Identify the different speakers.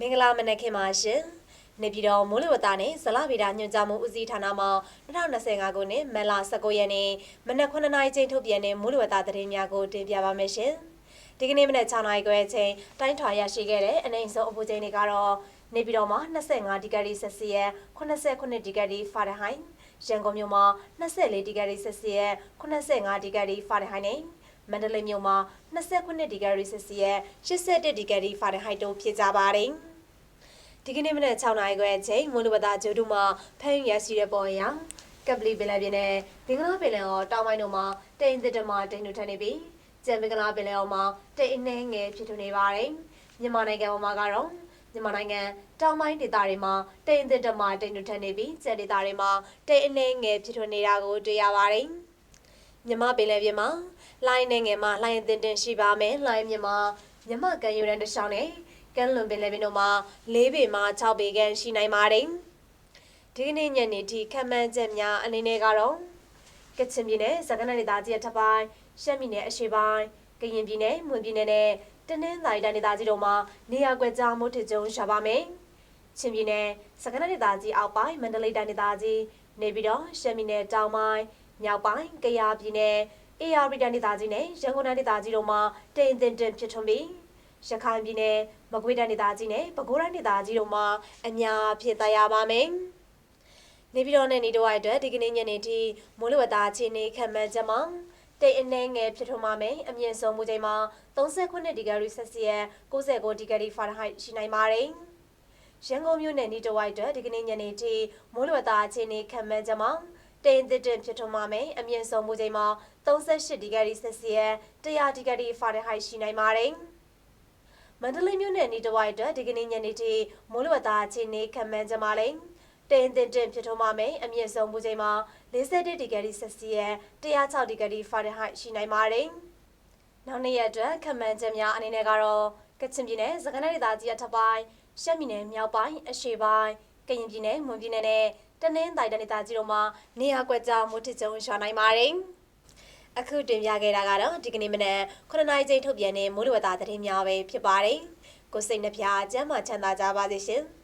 Speaker 1: မင်္ဂလာမနက်ခင်းပါရှင်နေပြည်တော်မိုးလေဝသနဲ့ဇလဗေဒညွှန်ကြားမှုဦးစီးဌာနမှ2025ခုနှစ်မတ်လ19ရက်နေ့မနက်9:00နာရီချိန်ထုတ်ပြန်တဲ့မိုးလေဝသသတင်းများကိုတင်ပြပါမယ်ရှင်ဒီကနေ့မနက်6:00နာရီခွဲအချိန်တိုင်းထွာရရှိခဲ့တဲ့အနိုင်ဆုံးအပူချိန်တွေကတော့နေပြည်တော်မှာ25ဒီဂရီဆက်စီယပ်89ဒီဂရီဖာရင်ဟိုက်ရန်ကုန်မြို့မှာ24ဒီဂရီဆက်စီယပ်85ဒီဂရီဖာရင်ဟိုက်နဲ့ မန္တလေးမြို့မှာ29ဒီဂရီဆက်စီယပ်81ဒီဂရီဖာရင်ဟိုက်တို့ဖြစ်ကြပါတယ်။ဒီကနေ့မနက်6နာရီခွဲအချိန်မိုးလေဝသဂျိုဒူမှာဖမ်းရရှိတဲ့ပေါ်အရာကပလီပင်လယ်ပြင်နဲ့ဘင်္ဂလားပင်လယ်အော်တောင်ပိုင်းတို့မှာတိမ်သစ်တမတိမ်တို့ထက်နေပြီးကျန်ဘင်္ဂလားပင်လယ်အော်မှာတိမ်အနှဲငယ်ဖြစ်ထွန်းနေပါတယ်။မြန်မာနိုင်ငံပေါ်မှာကတော့မြန်မာနိုင်ငံတောင်ပိုင်းဒေသတွေမှာတိမ်သစ်တမတိမ်တို့ထက်နေပြီးကျန်ဒေသတွေမှာတိမ်အနှဲငယ်ဖြစ်ထွန်းနေတာကိုတွေ့ရပါတယ်။ မြမပင်လယ်ပြင်မှာလိုင်းနဲ့ငယ်မှာလိုင်းအသင်းတင်ရှိပါမယ်။လိုင်းမြမမြမကန်ယူရန်တစ်ချောင်းနဲ့ကမ်းလွန်ပင်လယ်ပြင်တို့မှာ၄ပေမှ6ပေခန့်ရှိနိုင်ပါတယ်။ဒီကနေ့ညနေထိခံမှန်းချက်များအနေနဲ့ကတော့ကချင်ပြည်နယ်စကိုင်းနယ်ဒေသကြီးအထက်ပိုင်းရှမ်းပြည်နယ်အရှေ့ပိုင်းကရင်ပြည်နယ်မွန်ပြည်နယ်နဲ့တနင်္သာရီတိုင်းဒေသကြီးတို့မှာနေရာကွက်ကြားမိုးထစ်ကျုံရှာပါမယ်။ချင်းပြည်နယ်စကိုင်းနယ်ဒေသကြီးအောက်ပိုင်းမန္တလေးတိုင်းဒေသကြီးနေပြည်တော်ရှမ်းပြည်နယ်တောင်ပိုင်း မြောက်ပိုင်းကယားပြည်နယ်အေရရီတိုင်းဒေသကြီးနဲ့ရန်ကုန်တိုင်းဒေသကြီးတို့မှာတိမ်တင်တင်ဖြစ်ထွန်းပြီးရခိုင်ပြည်နယ်မကွေးတိုင်းဒေသကြီးနဲ့ပဲခူးတိုင်းဒေသကြီးတို့မှာအများဖြစ်သက်ရပါမယ်။နေပြည်တော်နဲ့နေတော့အတွက်ဒီကနေ့ညနေထိမိုးလေဝသအခြေအနေခံမှန်းချက်မှာတိတ်အနှဲငယ်ဖြစ်ထွန်းပါမယ်အမြင့်ဆုံးမူချိန်မှာ39ဒီဂရီဆက်စီယပ်69ဒီဂရီဖာရင်ဟိုက်ရှိနိုင်ပါတယ်။ရန်ကုန်မြို့နယ်နေတော့အတွက်ဒီကနေ့ညနေထိမိုးလေဝသအခြေအနေခံမှန်းချက်မှာ တိမ်သစ်တင်ဖြစ်ထွန်းပါမယ်အမြင့်ဆုံးမူချိန်မှာ38ဒီဂရီဆက်စီယပ်100ဒီဂရီဖာရင်ဟိုက်ရှိနိုင်ပါတယ်။မန္တလေးမြို့နယ်နေတဝိုက်အတွက်ဒီကနေ့ညနေထိမိုးလေဝသအခြေအနေခံမှန်းကြပါလိမ့်တင်တင်တင်ဖြစ်ထွန်းပါမယ်အမြင့်ဆုံးမူချိန်မှာ41ဒီဂရီဆက်စီယပ်106ဒီဂရီဖာရင်ဟိုက်ရှိနိုင်ပါတယ်။နောက်နေ့ရက်အတွက်ခံမှန်းချက်များအနေနဲ့ကတော့ကချင်ပြည်နယ်စကိုင်းတိုင်းဒေသကြီးအထက်ပိုင်းရှမ်းပြည်နယ်မြောက်ပိုင်းအရှေ့ပိုင်းကရင်ပြည်နယ်မွန်ပြည်နယ်နဲ့ တနင်္သာရီတိုင်းဒေသကြီးတို့မှာနေရာကွက်ကြားမိုးထစ်ကျုံရှာနိုင်ပါတယ်။အခုတင်ပြခဲ့တာကတော့ဒီကနေ့မနက်9နာရီချိန်ထုတ်ပြန်တဲ့မိုးလေဝသသတင်းများပဲဖြစ်ပါတယ်။ကိုစိတ်နှပြကျမ်းမှချမ်းသာကြပါစေရှင်။